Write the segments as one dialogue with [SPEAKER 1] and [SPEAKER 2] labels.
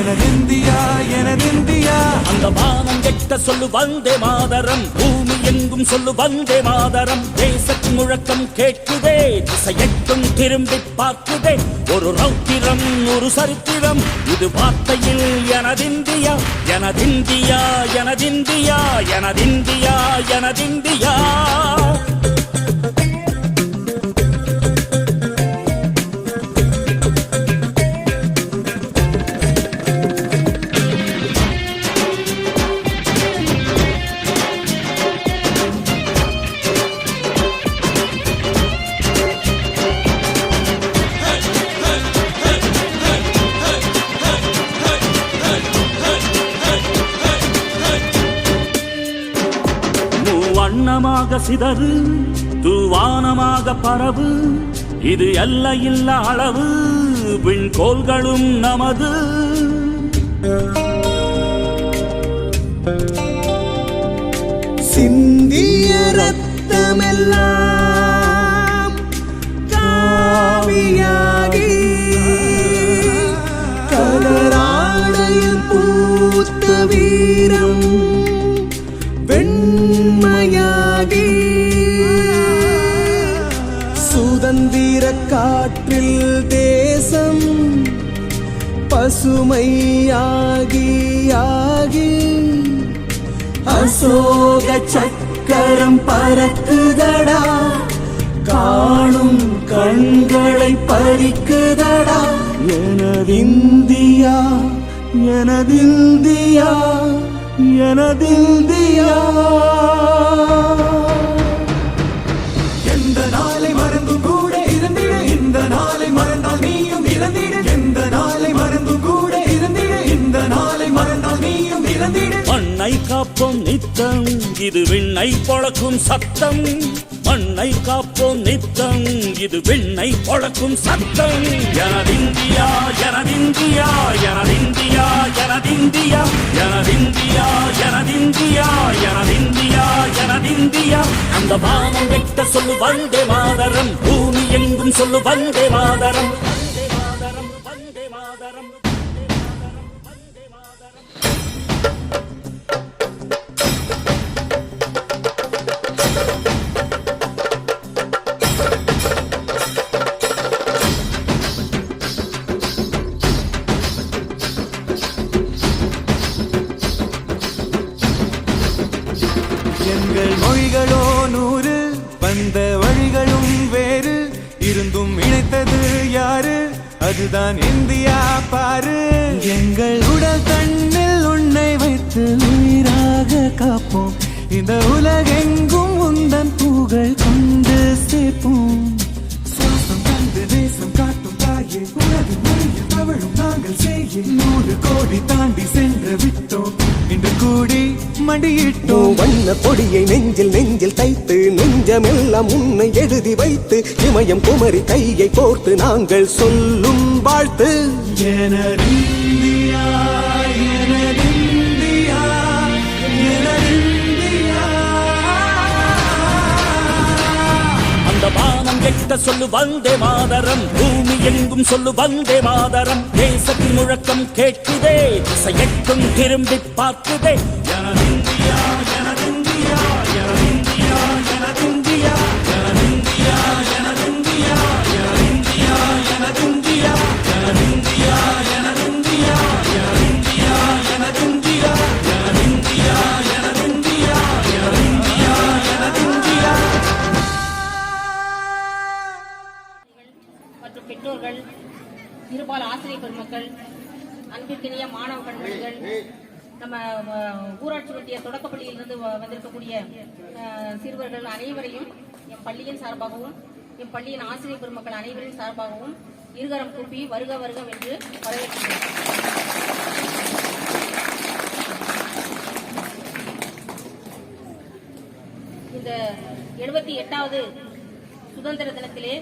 [SPEAKER 1] எனதிந்தியா எனதிந்தியா
[SPEAKER 2] அந்த வானம் எட்ட சொல்லு வந்தே மாதரம். பூமி எங்கும் சொல்லு வந்தே மாதரம். தேசத்தின் முழக்கம் கேட்குதே திசையெட்டும் திரும்பி பார்க்குதே. ஒரு ரௌத்திரம் ஒரு சரித்திரம். இது வார்த்தையில் எனதிந்தியா எனதிந்தியா எனதிந்தியா எனதிந்தியா எனதிந்தியா சிதறு தூவானமாக பரவு. இது எல்லையில்ல அளவு விண்கோள்களும் நமது.
[SPEAKER 3] சிந்திய ரத்தமெல்லாம் காவியாகி கலராடையில் பூத்த வீரம். காற்றில் தேசம் பசுமையாகி ஆகி அசோக சக்கரம் பறக்குதடா காணும் கண்களை பறிக்குதடா எனதிந்தியா எனதிந்தியா எனதிந்தியா
[SPEAKER 2] நித்தம். இது விண்ணை பொழக்கும் சத்தம். மண்ணை காப்போம் நித்தம். இது விண்ணை பொழக்கும் சத்தம். எனதிந்தியா எனதிந்தியா எனதிந்தியா எனதிந்தியா. எனதிந்தியா எனதிந்தியா எனதிந்தியா எனதிந்தியா. அந்த வானம் வெட்ட சொல்லு வந்தே மாதரம். பூமி எங்கும் சொல்லு வந்தே மாதரம் வந்தே மாதரம்.
[SPEAKER 1] இதுதான் இந்தியா பாரு. எங்கள் உடல் தண்ணில் உன்னை வைத்து உயிராக காப்போம். இந்த உலகெங்கும் உந்தன் புகழ் கொண்டு சேர்ப்போம். நூறு கோடி தாண்டி சென்று விட்டோம். இன்று கூடி மண்டியிட்டோம்.
[SPEAKER 3] வண்ண கொடியை நெஞ்சில் நெஞ்சில் தைத்து நெஞ்சமெல்லாம் உன்னை எழுதி வைத்து இமயம் குமரி கையை கோர்த்து நாங்கள் சொல்லும் வாழ்த்து.
[SPEAKER 1] எனதிந்தியா எனதிந்தியா எனதிந்தியா.
[SPEAKER 2] அந்த வானம் எட்ட சொல்லு வந்தே மாதரம் பூமி எங்கும் சொல்லு வந்தே மாதரம் தேசத்தின் முழக்கம் கேட்குதே திசையெட்டும் திரும்பி பார்க்குதே.
[SPEAKER 4] இந்தியா ஆசிரிய பெருமக்கள் அன்பிற்கினிய மாணவ கண்மணிகள் நம்ம ஊராட்சி ஒன்றிய தொடக்கப்பள்ளியிலிருந்து வந்திருக்கக்கூடிய சிறுவர்கள் அனைவரையும் என் பள்ளியின் சார்பாகவும் என் பள்ளியின் ஆசிரியர் பெருமக்கள் அனைவரின் சார்பாகவும் இருகரம் கூப்பி வருக வருகம் என்று வரவேற்கிறேன் இந்த எழுபத்தி எட்டாவது சுதந்திர தினத்திலே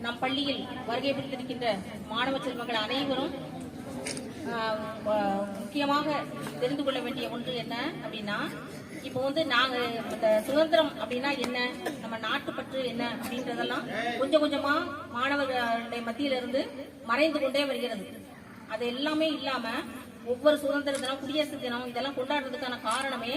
[SPEAKER 4] நம் பள்ளியில் வருகை புரிந்திருக்கின்ற மாணவ செல்வங்கள் அனைவரும் முக்கியமாக தெரிந்து கொள்ள வேண்டிய ஒன்று என்ன அப்படின்னா இப்போ வந்து நாங்க இந்த சுதந்திரம் அப்படின்னா என்ன நம்ம நாட்டுப்பற்று என்ன அப்படின்றதெல்லாம் கொஞ்சம் கொஞ்சமா மாணவர்களுடைய மத்தியில இருந்து மறைந்து கொண்டே வருகிறது. அது எல்லாமே இல்லாம ஒவ்வொரு சுதந்திர தினம் குடியரசு தினம் இதெல்லாம் கொண்டாடுறதுக்கான காரணமே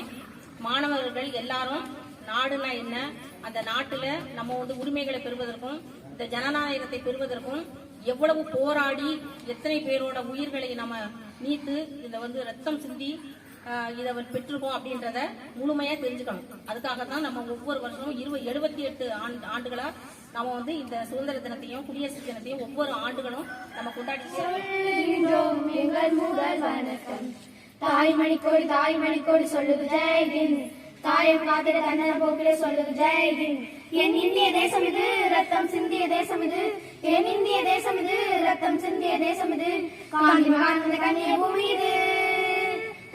[SPEAKER 4] மாணவர்கள் எல்லாரும் நாடுனா என்ன அந்த நாட்டுல நம்ம வந்து உரிமைகளை பெறுவதற்கும் இந்த ஜனநாயகத்தை பெறுவதற்கும் எவ்வளவு போராடி எத்தனை பேரோட உயிர்களை நம்ம நீத்து இதை வந்து ரத்தம் சிந்தி இதை பெற்றிருக்கோம் அப்படின்றத முழுமையா தெரிஞ்சுக்கணும். அதுக்காக தான் நம்ம ஒவ்வொரு வருஷமும் இருபது எழுபத்தி எட்டு ஆண்டு ஆண்டுகளா நம்ம வந்து இந்த சுதந்திர தினத்தையும் குடியரசு தினத்தையும் ஒவ்வொரு ஆண்டுகளும் நம்ம
[SPEAKER 5] கொண்டாடி தாய்மணி கோடி தாய்மணி கோடி சொல்லுது தாயம் காத்திட தன்னர போக்கிட சொல்லுது ஜெய்ஹிந்த் என் இந்திய தேசம் இது ரத்தம் சிந்திய தேசம் இது. என் இந்திய தேசம் இது ரத்தம் சிந்திய தேசம் இது. காந்தி மகான் வந்த கண்ணிய பூமி இது.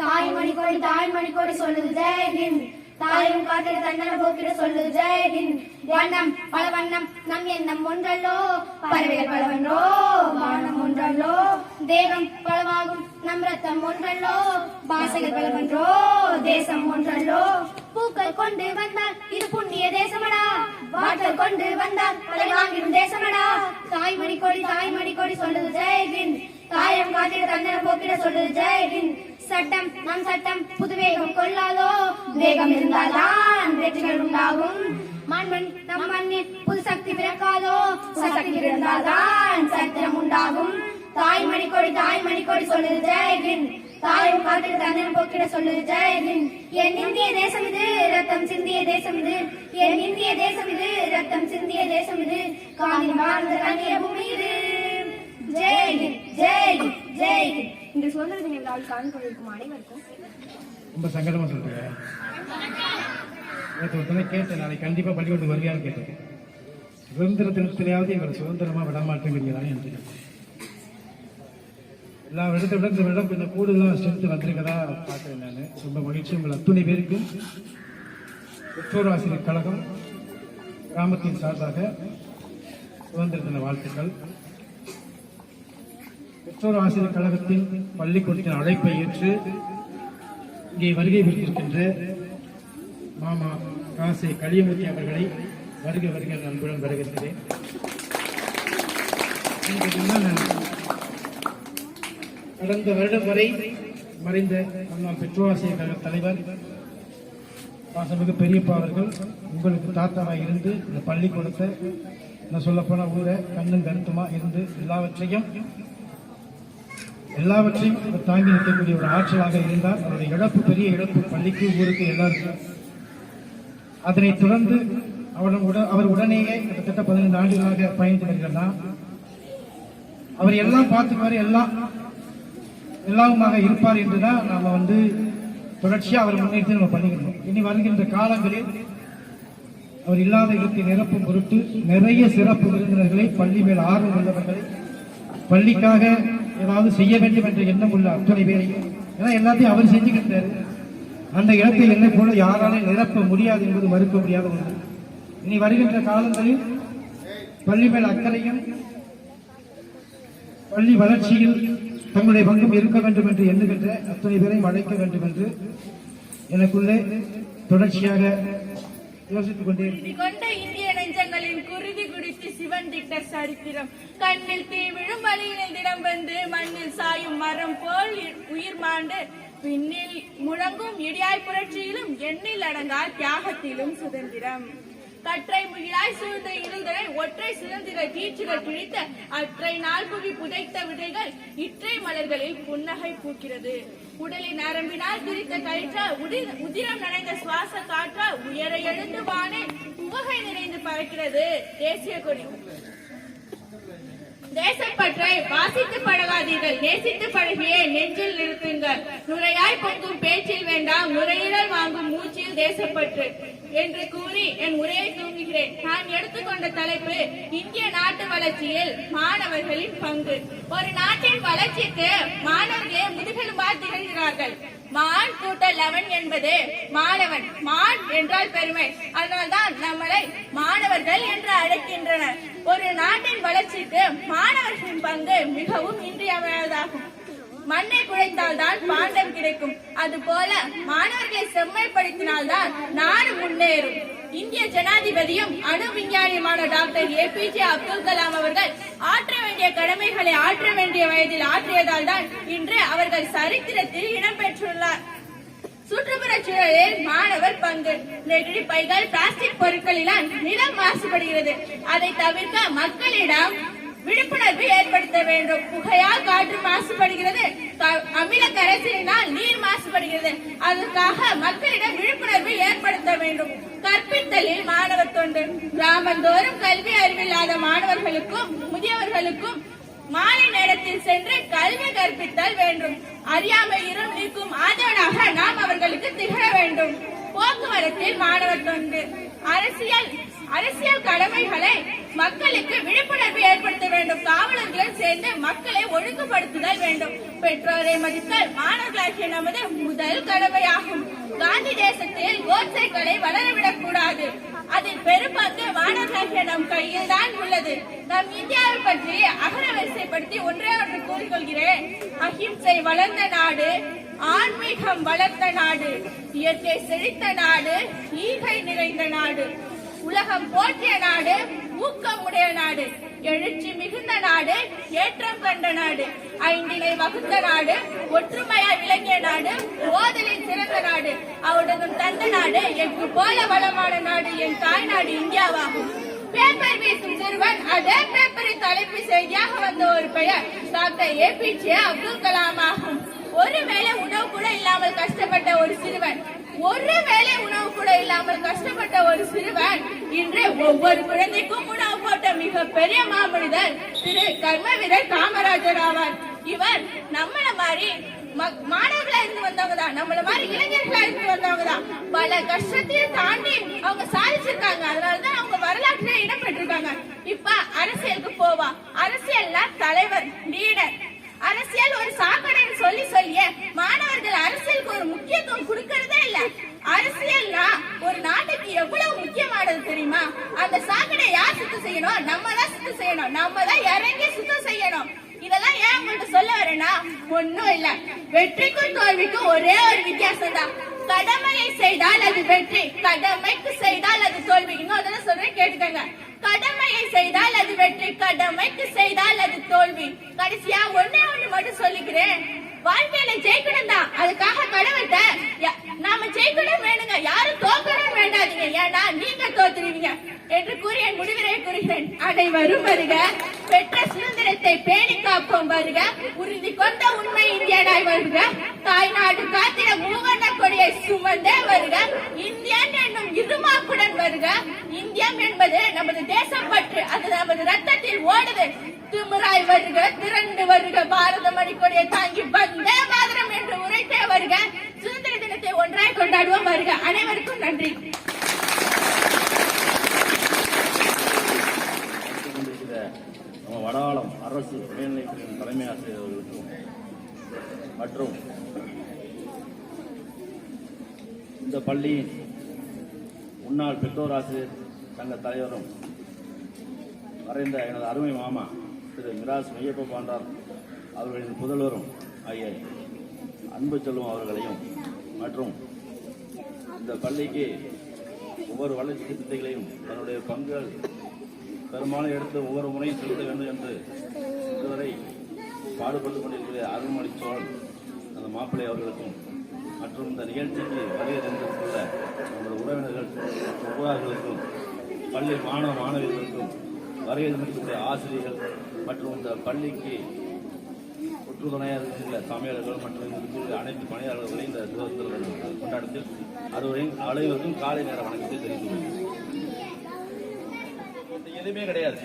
[SPEAKER 5] தாய்மணி கோடி தாய்மணி கோடி சொல்லுது ஜெய்ஹிந்த் தாயும் காத்திட தன்னர போக்கிட சொல்லுது ஜெய்ஹிந்த் வண்ணம் பல வண்ணம் நம் எண்ணம் ஒன்றல்லோ. பறவைகள் பலவன்றோ வானம் ஒன்றல்லோ. தேகம் பலவாகும் நம் ரத்தம் ஒன்றல்லோ பாசைகள் பலவன்றோ தேசம் ஒன்றல்லோ. பூக்கள் கொண்டு வந்தால் இது புண்ணிய தேசமடா. வாட்டல் கொண்டு வந்தால் அதை வாங்கிடும் தேசமடா. தாய்மணி கொடி தாய்மணி கொடி சொல்லுது ஜெய்ஹிந்த் தாயம் காத்திட தந்தன போக்கிட சொல்லுது ஜெய்ஹிந்த் சட்டம் நம் சட்டம் புதுவேகம் கொள்ளாதோ. வேகம் இருந்தால்தான் வெற்றிகள் உண்டாகும். மண்மண் நம் மண்ணில் புது சக்தி பிறக்காதோ. சக்தி பிறந்தால்தான் சரித்திரம் உண்டாகும். தாய்மணி கொடி தாய்மணி கொடி சொல்லுது ஜெயஹிந்த் தாயும் காட்டில் தன்னன் போக்கிட சொல்லுது ஜெயஹிந்த் என் இந்திய தேசம் இது ரத்தம் சிந்திய தேசம் இது. என் இந்திய தேசம் இது ரத்தம் சிந்திய தேசம் இது. காந்தி வாழ்ந்த கண்ணிய பூமி இது. ஜெயஹிந்த் ஜெயஹிந்த் ஜெயஹிந்த் இந்த சுதந்திர தின விழாவில் கலந்து கொண்டிருக்கும் அனைவருக்கும்
[SPEAKER 6] ரொம்ப சங்கடமா சொல்றேன் நேற்று ஒருத்தனை கேட்டேன் நாளைக்கு கண்டிப்பா பள்ளிக்கூடம் வருவியான்னு கேட்டேன். சுதந்திர தினத்திலேயாவது எங்களை சுதந்திரமா விட மாட்டேங்கிறீங்களான்னு எனக்கு தெரியும். எல்லா வருடத்தை விட இந்த வருடம் கொஞ்சம் கூடுதலாக ஸ்ட்ரென்த் வந்திருக்கதா பார்க்குறேன் நான். ரொம்ப மகிழ்ச்சி உங்கள் அத்துணை பேருக்கும். பெற்றோர் ஆசிரியர் கழகம் கிராமத்தின் சார்பாக சுதந்திர தின வாழ்த்துக்கள். பெற்றோர் ஆசிரியர் கழகத்தின் பள்ளிக்கூடத்தின் அழைப்பை ஏற்று இங்கே வருகை புரிந்திருக்கின்ற மாமா காசை களியமூர்த்தி அவர்களை வருக வருக நண்புடன் வருகின்றேன். கடந்த வருடம் வரை மறைந்த அண்ணா பெற்றோர் கழக தலைவர் பாசமிகு பெரியப்பா அவர்கள் உங்களுக்கு தாத்தாவாக இருந்து இந்த பள்ளிக்கூடத்தை நான் சொல்லப்போனா ஊரை கண்ணும் கருத்துமா இருந்து எல்லாவற்றையும் எல்லாவற்றையும் தாங்கி நிற்கக்கூடிய ஒரு ஆற்றலாக இருந்தால் அவருடைய இழப்பு பெரிய இழப்பு பள்ளிக்கு ஊருக்கு எல்லாருக்கும். அதனைத் தொடர்ந்து அவரும் உட அவர் உடனேயே கிட்டத்தட்ட பதினைந்து ஆண்டுகளாக பயணித்து வருகிறார். அவர் எல்லாம் பார்த்துக்குவார் எல்லாம் எல்லாமுமாக இருப்பார் என்றுதான் நாம வந்து தொடர்ச்சியா அவர் முன்னேற்றி நம்ம பண்ணிக்கணும் இனி வருகின்ற காலங்களில் அவர் இல்லாத இடத்தை நிரப்பும் பொருட்டு நிறைய சிறப்பு விருந்தினர்களை பள்ளி மேல் ஆர்வம் உள்ளவர்களை பள்ளிக்காக ஏதாவது செய்ய வேண்டும் என்ற எண்ணம் உள்ள அத்தனை பேரையும் ஏன்னா எல்லாத்தையும் அவர் செஞ்சுக்கிட்டார். அந்த இடத்தை என்னை போல யாராலே நிரப்ப முடியாது என்பது மறுக்க முடியாத ஒன்று. இனி வருகின்ற காலங்களில் பள்ளி மேல் அக்கறையும் பள்ளி வளர்ச்சியில் தங்களுடைய பங்கும் இருக்க வேண்டும் என்று எண்ணுகின்ற அத்தனை பேரையும் அழைக்க வேண்டும் என்று எனக்குள்ளே தொடர்ச்சியாக யோசித்துக் கொண்டே
[SPEAKER 7] இந்திய நெஞ்சங்களின் குருதி குடித்து சிவன் திட்ட சரித்திரம். கண்ணில் தீ விழும் வழியினை திடம் வந்து மண்ணில் சாயும் மரம் போல் உயிர் மாண்டு பின்னில் முழங்கும் இடியாய் புரட்சியிலும் எண்ணில் அடங்கா தியாகத்திலும் சுதந்திரம். கற்றை முகிலாய் சூழ்ந்த இருந்தரை ஒற்றை சுதந்திர கீச்சுகள் பிடித்த அற்றை நாள் புகி புதைத்த விதைகள் இற்றை மலர்களில் புன்னகை பூக்கிறது. உடலின் நரம்பினால் பிரித்த கயிற்றால் உதிரம் நனைந்த சுவாச காற்றால் உயர எழுந்து வானே உவகை நிறைந்து பறக்கிறது. தேசிய கொடி. தேசப்பற்றை வாசித்து பழகாதீர்கள். நேசித்து பழகியே நெஞ்சில் நிறுத்துங்கள். நுரையாய் பொங்கும் பேச்சில் வேண்டாம். நுரையீரல் வாங்கும் மூச்சில் தேசப்பற்று. என்று கூறி என் உரையை தூங்குகிறேன் நான் எடுத்துக்கொண்ட தலைப்பு இந்திய நாட்டு வளர்ச்சியில் மாணவர்களின் பங்கு. ஒரு நாட்டின் வளர்ச்சிக்கு மாணவர்களே முதுகெலும்பா திகழ்கிறார்கள். மான் கூட்டல் லெவன் என்பது மாணவன். மான் என்றால் பெருமை. அதனால்தான் நம்மளை மாணவர்கள் என்று அழைக்கின்றனர். ஒரு நாட்டின் வளர்ச்சிக்கு மாணவர்களின் பங்கு மிகவும் இன்றியமையாததாகும். மண்ணை குழைத்தால்தான் பாண்டம் கிடைக்கும். அதுபோல மாணவர்களை செம்மைப்படுத்தினால்தான் நாடு முன்னேறும். இந்திய ஜனாதிபதியும் அணு விஞ்ஞானியுமான doctor A P J Abdul Kalam அவர்கள் ஆற்ற வேண்டிய கடமைகளை ஆற்ற வேண்டிய வயதில் ஆற்றியதால் தான் இன்று அவர்கள் சரித்திரத்தில் இடம்பெற்றுள்ளார் சுற்றுப்புறச் சூழலில் மாணவர் பங்கு. நெகிழி பைகள் பிளாஸ்டிக் பொருட்களினால் நிலம் மாசுபடுகிறது. அதை தவிர்க்க மக்களிடம் விழிப்புணர்வு ஏற்படுத்த வேண்டும். புகையால் காற்று மாசுபடுகிறது. க- அமில கரைசலினால் நீர் மாசுபடுகிறது. அதற்காக மக்களிடம் விழிப்புணர்வு ஏற்படுத்த வேண்டும். கற்பித்தலில் மாணவர் தொண்டு. கிராமந்தோறும் கல்வி அறிவில்லாத மாணவர்களுக்கும் முதியவர்களுக்கும் மாலை நேரத்தில் சென்று கல்வி கற்பித்தல் வேண்டும். அறியாமை இரும் நீக்கும் ஆதவனாக நாம் அவர்களுக்கு திகழ வேண்டும். போக்குவரத்தில் மாணவர் தொண்டு. அரசியல் அரசியல் கடமைகளை மக்களுக்கு விழிப்புணர்வு ஏற்படுத்த வேண்டும். காவலர்களுடன் சேர்ந்து மக்களை ஒழுங்குபடுத்துதல் வேண்டும். பெற்றோரை மதித்தல் மாணவர்களாகிய நமது முதல் கடமையாகும். காந்தி தேசத்தில் கோட்சைகளை வளரவிடக் கூடாது அதில் பெரும்பங்கு மாணவர்களாகிய நம் கையில் தான் உள்ளது. நம் இந்தியாவை பற்றி அகரவரிசைப்படுத்தி ஒன்றே ஒன்று கூறிக்கொள்கிறேன். அஹிம்சை வளர்ந்த நாடு ஆன்மீகம் வளர்ந்த நாடு இயற்கை செழித்த நாடு ஈகை நிறைந்த நாடு. உலகம் போற்றிய நாடு ஊக்கம் உடைய நாடு எழுச்சி மிகுந்த நாடு ஏற்றம் கண்ட நாடு ஐந்தினை வகுத்த நாடு ஒற்றுமையாய் விளங்கிய நாடு ஓதலில் சிறந்த நாடு அவருடன் தந்த நாடு எங்கு போல வளமான நாடு என் தாய் நாடு இந்தியாவாகும். பேப்பர் வீசும் சிறுவன் அதே பேப்பரின் தலைப்பு செய்தியாக வந்த ஒரு பெயர் டாக்டர் ஏபிஜே அப்துல் கலாம் ஆகும். ஒருவேளை உணவு கூட இல்லாமல் கஷ்டப்பட்ட ஒரு சிறுவன் ஒருவேளை உணவு கூட இல்லாமல் கஷ்டப்பட்ட ஒரு சிறுவன் இன்று ஒவ்வொரு குழந்தைக்கும் உணவு போட்ட மிக பெரிய மாமனிதர் திரு கர்ம வீரர் காமராஜர் ஆவார். இவர் நம்மள மாதிரி மாணவர்களா இருந்து வந்தவங்க தான். நம்மள மாதிரி இளைஞர்களா இருந்து வந்தவங்க தான். பல கஷ்டத்தையும் தாண்டி அவங்க சாதிச்சிருக்காங்க. அதனாலதான் அவங்க வரலாற்றுல இடம் பெற்றிருக்காங்க. இப்ப அரசியலுக்கு போவா. அரசியல்னா தலைவர் லீடர். அரசியல் ஒரு சாக்கடைன்னு சொல்லி சொல்லியே மாணவர் அரசியலுக்கு ஒரு முக்கியத்துவம் கொடுக்கறதே இல்ல அரசியல்னா ஒரு நாட்டுக்கு எவ்வளவு முக்கியமானது தெரியுமா அந்த சாக்கடை யார் சுத்தம் செய்யணும் நம்ம தான் சுத்தம் செய்யணும் நம்ம தான் இறங்கி சுத்தம் செய்யணும். இதெல்லாம் ஏன் உங்கள்கிட்ட சொல்ல வரேன்னா ஒண்ணும் இல்ல. வெற்றிக்கும் தோல்விக்கும் ஒரே ஒரு வித்தியாசம் தான் கடமையை செய்தால் அது வெற்றி கடமைக்கு செய்தால் அது தோல்வி. இன்னும் அதெல்லாம் சொல்றேன் கேட்டுக்கங்க. கடமையை செய்தால் அது வெற்றி கடமைக்கு செய்தால் அது தோல்வி. கடைசியா ஒன்னே ஒண்ணு மட்டும் சொல்லிக்கிறேன். வாழ்க்கையில ஜெயிக்கணும் தான் அதுக்காக கடவுள்கிட்ட நாம ஜெயிக்கணும் வேணுங்க. யாரும் தோக்கணும் வேண்டாதீங்க. ஏன்னா நீங்க தோத்துருவீங்க. என்று கூறி என் முடிவுரை கூறுகிறேன். அனைவரும் வருக. பெற்ற சுதந்திரத்தை பேணி காப்போம் வருக. உறுதி கொண்ட உண்மை இந்தியனாய் வருக. தாய்நாடு காத்திர மூவண்ண கொடியை சுமந்தே வருக. இந்தியன் என்னும் இருமாப்புடன் வருக. இந்தியம் என்பது நமது தேசம் பற்று. அது நமது ரத்தத்தில் ஓடுது. திமுறாய் வருக. திரண்டு வருக. பாரத மணிக்கொடியை தாங்கி வந்தே மாதரம் என்று உரைத்தே வருக. சுதந்திர தினத்தை ஒன்றாய் கொண்டாடுவோம் வருக. அனைவருக்கும் நன்றி
[SPEAKER 8] கொண்டிருக்கிற வடாளம் அரசு மேல்நிலைத்துறையின் தலைமை ஆசிரியர் அவர்களுக்கும் மற்றும் இந்த பள்ளியின் முன்னாள் பெற்றோர் ஆசிரியர் சங்க தலைவரும் மறைந்த எனது அருமை மாமா திரு மிராஸ் மையப்ப பாண்டார் அவர்களின் புதல்வரும் ஆகிய அன்பு செல்வம் அவர்களையும் மற்றும் இந்த பள்ளிக்கு ஒவ்வொரு வளர்ச்சி திட்டங்களையும் தன்னுடைய பங்குகள் பெரும்பாலும் எடுத்து ஒவ்வொரு முறையும் செலுத்த வேண்டும் என்று இதுவரை பாடுபட்டுக் கொண்டிருக்கிற அருள்மொழி சோழன் அந்த மாப்பிள்ளை அவர்களுக்கும் மற்றும் இந்த நிகழ்ச்சிக்கு வருகை தந்திருக்கின்ற நமது உறவினர்கள் மற்றும் ஊரார்களுக்கும் பள்ளி மாணவ மாணவிகளுக்கும் வருகை தந்திருக்கக்கூடிய ஆசிரியர்கள் மற்றும் இந்த பள்ளிக்கு ஒற்றுதுணையாக இருக்கின்ற சமையலர்கள் மற்றும் இருக்கிற அனைத்து பணியாளர்களையும் இந்த சுதந்திர கொண்டாடத்தில் அறுவரையும் அனைவருக்கும் காலை நேர வணக்கத்தை தெரிவித்துக் கொள்கிறேன். எதுவுமே கிடையாது.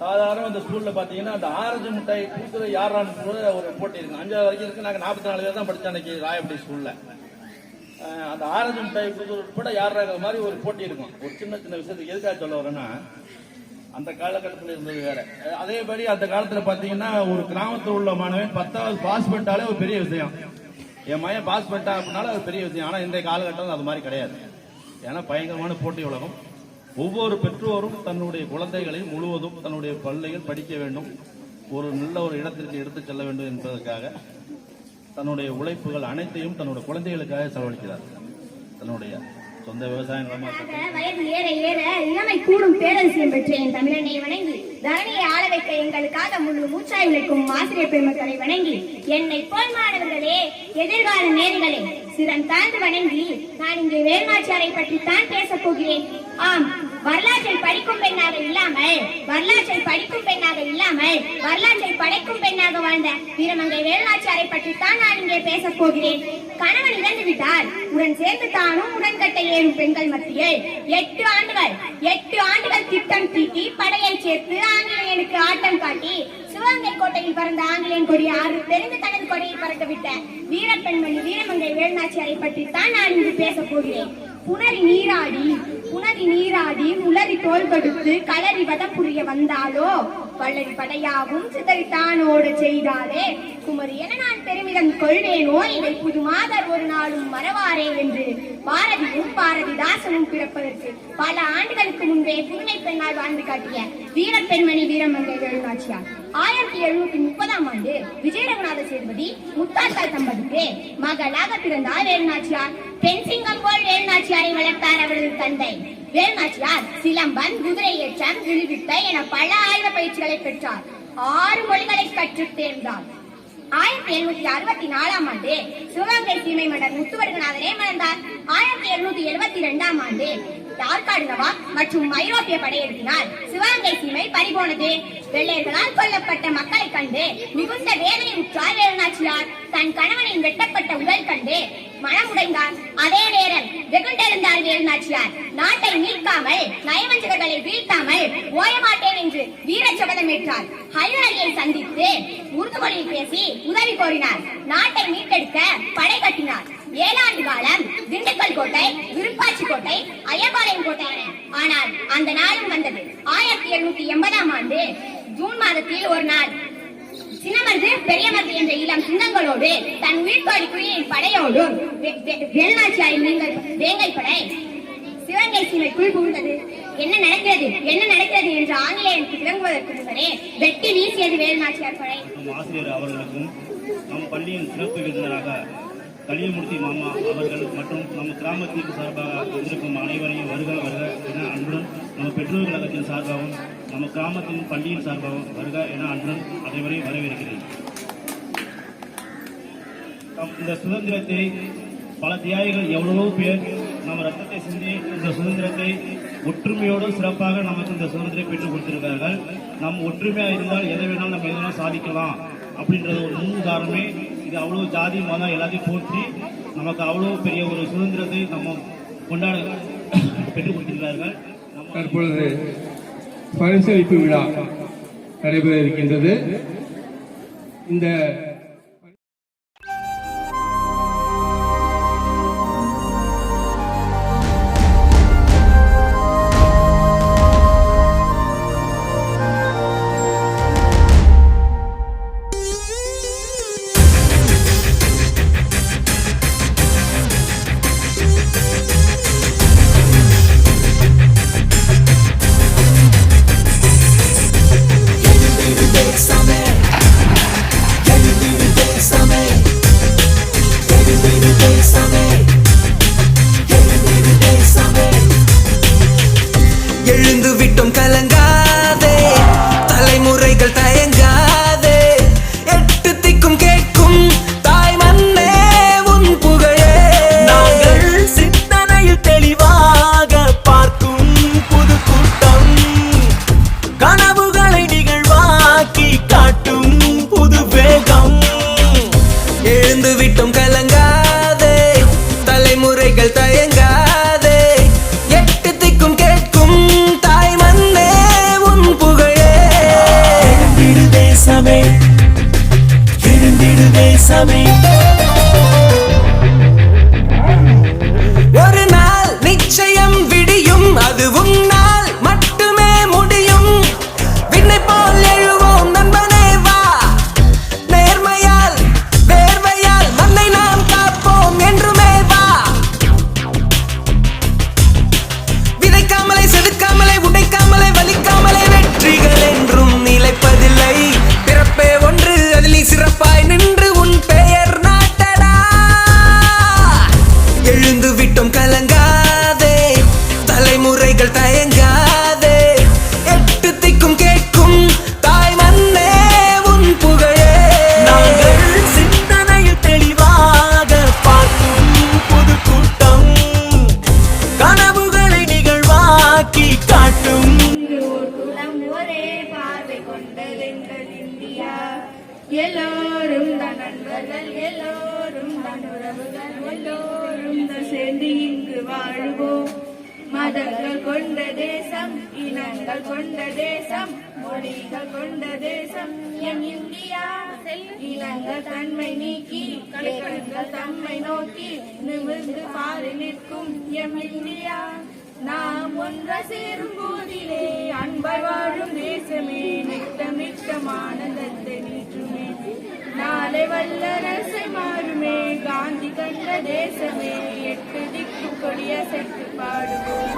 [SPEAKER 8] சாதாரண அந்த ஸ்கூல்ல பாத்தீங்கன்னா அந்த ஆரஞ்சு மிட்டாய் கொடுக்குற யாரான்னு கூட ஒரு போட்டி இருக்கு. அஞ்சாவது வரைக்கும் இருக்கு. நாங்க நாற்பத்தி நாலு பேர் தான் படிச்சோம் அன்னைக்கு ராயப்படி ஸ்கூல்ல அந்த ஆரஞ்சு மிட்டாய் கொடுக்குறது கூட யாராங்கிற மாதிரி ஒரு போட்டி இருக்கும். ஒரு சின்ன சின்ன விஷயத்துக்கு எதுக்காக சொல்ல வரேன்னா அந்த காலகட்டத்தில் இருந்தது வேற. அதே அதேபடி அந்த காலத்துல பாத்தீங்கன்னா ஒரு கிராமத்தில் உள்ள மாணவன் பத்தாவது பாஸ் பண்ணிட்டாலே ஒரு பெரிய விஷயம்.
[SPEAKER 9] என் மையம் பாஸ் பண்ணிட்டா அப்படின்னாலும் அது பெரிய விஷயம். ஆனால் இந்த காலகட்டம் அது மாதிரி கிடையாது. ஏன்னா பயங்கரமான போட்டி உலகம். ஒவ்வொரு பெற்றோரும் தன்னுடைய குழந்தைகளை முழுவதும் தன்னுடைய பள்ளிகள் படிக்க வேண்டும். ஒரு நல்ல ஒரு இடத்திற்கு எடுத்துச் செல்ல வேண்டும் என்பதற்காக தன்னுடைய உழைப்புகள் அனைத்தையும் தன்னுடைய குழந்தைகளுக்காக செலவழிக்கிறார். தன்னுடைய சொந்த விவசாய
[SPEAKER 10] நிலமாக ஏற கூடும் பேரரசியம் பெற்ற என் தமிழனை வணங்கி தரணியை ஆள வைக்க எங்களுக்காக முழு மூச்சாய் உழைக்கும் ஆசிரியர் பெருமக்களை வணங்கி என்னை போல் மாணவர்களே எதிர்கால நேர்களே சிறன் தாழ்ந்து வணங்கி நான் இங்கே வேல்நாச்சியாரை பற்றி தான் பேசப் போகிறேன். ஆம் வரலாற்றை படிக்கும் பெண்ணாக இல்லாமல் வரலாற்றை படிக்கும் பெண்ணாக இல்லாமல் வரலாற்றை படைக்கும் பெண்ணாக வாழ்ந்த வீரமங்கை வேலாச்சாரை பற்றி தான் நான் இங்கே பேசப் போகிறேன். கணவன் இறந்து விட்டால் உடன் சேர்ந்து தானும் உடன்கட்டை ஏறும் பெண்கள் மத்தியில் எட்டு ஆண்டுகள் எட்டு ஆண்டுகள் திட்டம் தீட்டி படையை சேர்த்து ஆங்கிலேயனுக்கு ஆட்டம் காட்டி சிவகங்கை கோட்டையில் பறந்த ஆங்கிலேயன் கொடி ஆறு தெரிந்து தனது கொடியை பறக்க விட்ட வீரப்பெண்மணி வீரமங்கை வேலுநாச்சியாரை பற்றி தான் நான் இங்கு பேசப் போகிறேன். புனரி நீராடி புனரி நீராடி உளறி தோல் தொடுத்து களறி வதப்புரிய வந்தாலோ? வள்ளரி படையாவும் சிதறித்தானோடு செய்தாலே? குமரி என நான் பெருமிதம் கொள்வேனோ? இதை புது மாதர் ஒரு நாளும் மறவாரே என்று பாரதியும் பாரதிதாசனும் பிறப்பதற்கு பல ஆண்டுகளுக்கு முன்பே புதுமை பெண்ணால் வாழ்ந்து காட்டிய வீரப்பெண்மணி வீரமங்கை வேலுநாச்சியார் ஆயிரத்தி எழுநூத்தி முப்பதாம் ஆண்டு விஜயரங்கநாத சேதுபதி முத்தாத்தாள் தம்பதிக்கு மகளாக பிறந்தார் வேலுநாச்சியார். பென்சிங்கம் போல் வேல்நாச்சியாரை வளர்த்தார் அவரது தந்தை. வேலுநாச்சியார் சிலம்பன் குதிரை ஏற்றம் விழுவித்தை என பல ஆயுத பயிற்சிகளை பெற்றார். ஆறு மொழிகளை கற்றுத் தேர்ந்தார். ஆயிரத்தி எழுநூத்தி அறுபத்தி நாலாம் ஆண்டு சிவகங்கை சீமை மன்னர் முத்துவடுகநாதனே மணந்தார். ஆயிரத்தி எழுநூத்தி எழுபத்தி இரண்டாம் ஆண்டு யார்காடு நவாப் மற்றும் ஐரோப்பிய படையெடுப்பினால் சிவகங்கை சீமை பறிபோனது. வெள்ளையர்களால் கொல்லப்பட்ட மக்களை கண்டு மிகுந்த வேதனை உற்றார் வேலுநாச்சியார். தன் கணவனின் வெட்டப்பட்ட உடல் கண்டு மனமுடைந்தார். அதே நேரம் வெகுண்டெழுந்தார் வேலுநாச்சியார் நாட்டை மீட்காமல் நயவஞ்சகர்களை வீழ்த்தாமல் ஓயமாட்டேன் என்று வீர சபதமேற்றார் ஹைதர் சந்தித்து உருது மொழியில் பேசி உதவி கோரினார். நாட்டை மீட்டெடுக்க படை கட்டினார். ஏழாண்டு காலம் திண்டுக்கல் கோட்டை விருப்பாச்சி கோட்டை ஐயப்பாளையம் கோட்டை ஆனால் அந்த நாளும் வந்தது. ஆயிரத்தி எழுநூத்தி எண்பதாம் ஆண்டு ஜூன் மாதத்தில் ஒரு நாள். சின்னமருது பெரியமருது என்ற இளம் சின்னங்களோடு தன் உயிர்ப்பாடி குழியின் படையோடும் வெ- நீங்கள் வேங்கை படை சிவகங்கை சீமைக்குள் புகுந்தது என்ன நடக்கிறது? என்ன நடக்கிறது என்று ஆங்கிலேயனுக்கு இறங்குவதற்கு முன்னரே வெட்டி வீசியது வேலுநாச்சியார் படை.
[SPEAKER 8] ஆசிரியர் அவர்களுக்கும் நம் பள்ளியின் சிறப்பு விருந்தினராக கலியமூர்த்தி மாமா அவர்கள் மற்றும் நம் கிராமத்திற்கு சார்பாக வந்திருக்கும் அனைவரையும் வருக வருக என அன்புடன் நம்ம பெற்றோர் கழகத்தின் சார்பாகவும் நம்ம கிராமத்தின் பள்ளியின் சார்பாகவும் வருக என அன்புடன் அனைவரையும் வரவேற்கிறேன். நம் இந்த சுதந்திரத்தை பல தியாகிகள் எவ்வளவோ பேர் நம்ம ரத்தத்தை சிந்தி இந்த சுதந்திரத்தை ஒற்றுமையோடு சிறப்பாக நமக்கு இந்த சுதந்திரத்தை பெற்றுக் கொடுத்திருக்கிறார்கள். நம் ஒற்றுமையாக இருந்தால் எதை வேணாலும் நம்ம எதனால் சாதிக்கலாம் அப்படின்றது ஒரு முன் உதாரணமே. இது அவ்வளவு ஜாதி மதம் எல்லாத்தையும் போற்றி நமக்கு அவ்வளவு பெரிய ஒரு சுதந்திரத்தை நம்ம கொண்டாட பெற்றுக் கொடுத்திருக்கிறார்கள்.
[SPEAKER 11] தற்பொழுது பரிசளிப்பு விழா நடைபெற இருக்கின்றது. இந்த
[SPEAKER 12] விட்டோம் கலங்காதே. தலைமுறைகள் தயங்க எழுந்திடு
[SPEAKER 7] சேர்ந்து இங்கு வாழ்வோம். மதங்கள் கொண்ட தேசம் இனங்கள் கொண்ட தேசம் மொழிகள் கொண்ட தேசம். எம் இந்தியா இனங்கள் தன்மை நீக்கி கலைகள் தம்மை நோக்கி நிமிர்ந்து பாரி நிற்கும் எம் இந்தியா. நாம் ஒன்ற சேரும் போதிலே அன்பாய் வாழும் தேசமே நித்தம் நீக்கி நாளை வல்லரசை மாறுமே. காந்தி கண்ட தேசமே எட்டு திக்கு கொடிய செட்டு பாடுவோம்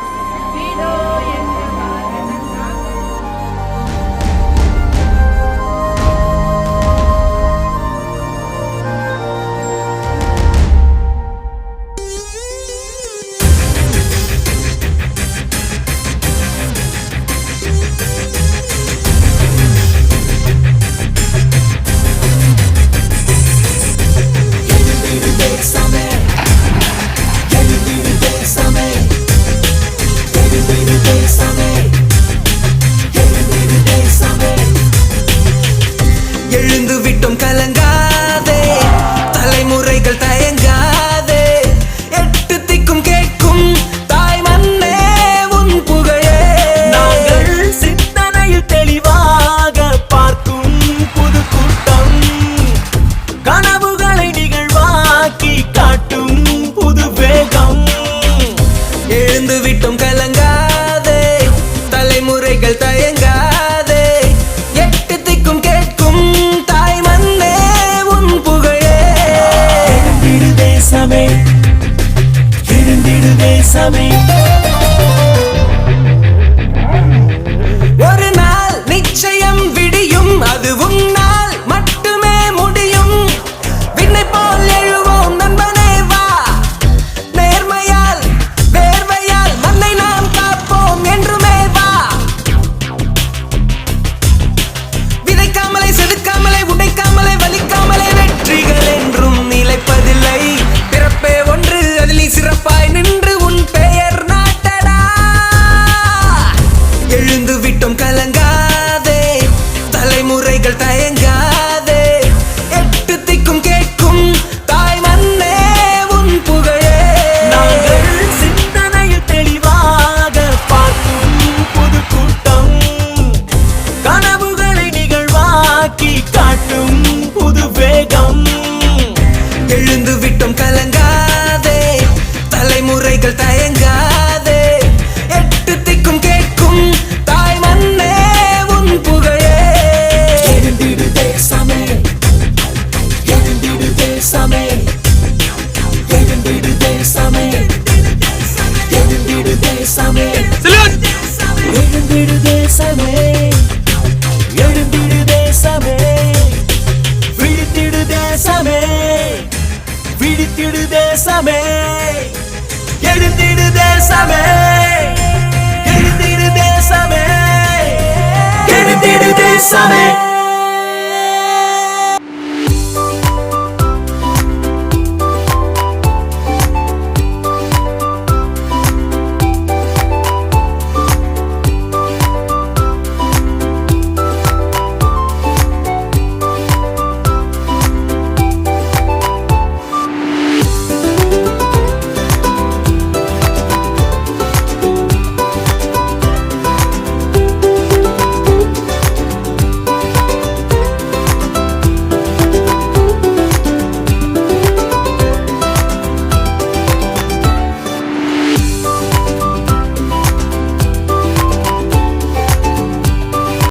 [SPEAKER 12] caminho. summit.